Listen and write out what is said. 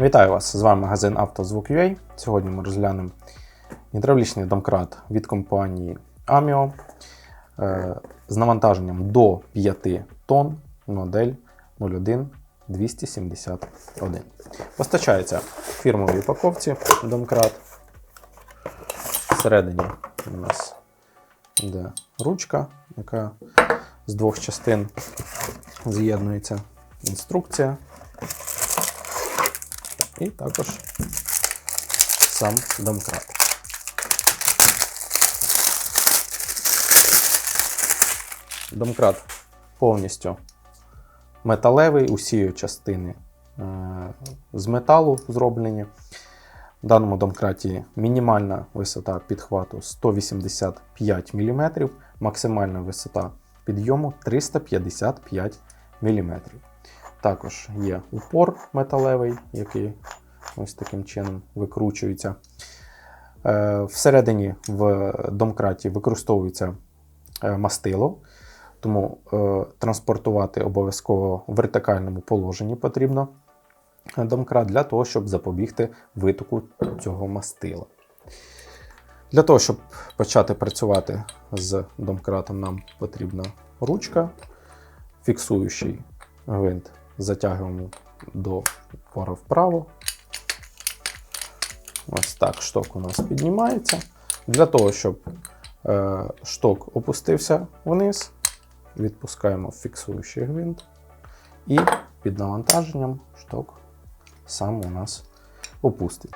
Вітаю вас! З вами магазин «Автозвук.UA». Сьогодні ми розглянемо гідравлічний домкрат від компанії Amio е, з навантаженням до 5 тонн, модель 01 271. Постачається в фірмовій упаковці домкрат. Всередині у нас йде ручка, яка з двох частин з'єднується. Інструкція. І також сам домкрат. Домкрат повністю металевий, усі частини е, з металу зроблені. В даному домкраті мінімальна висота підхвату 185 мм, максимальна висота підйому 355 мм. Також є упор металевий, який ось таким чином викручується. Е, Всередині в домкраті використовується е, мастило, тому е, транспортувати обов'язково в вертикальному положенні потрібно домкрат для того, щоб запобігти витоку цього мастила. Для того, щоб почати працювати з домкратом, нам потрібна ручка, фіксуючий гвинт затягуємо до пора вправо. Ось так шток у нас піднімається. Для того, щоб е, шток опустився вниз, відпускаємо фіксуючий гвинт. І під навантаженням шток сам у нас опустить.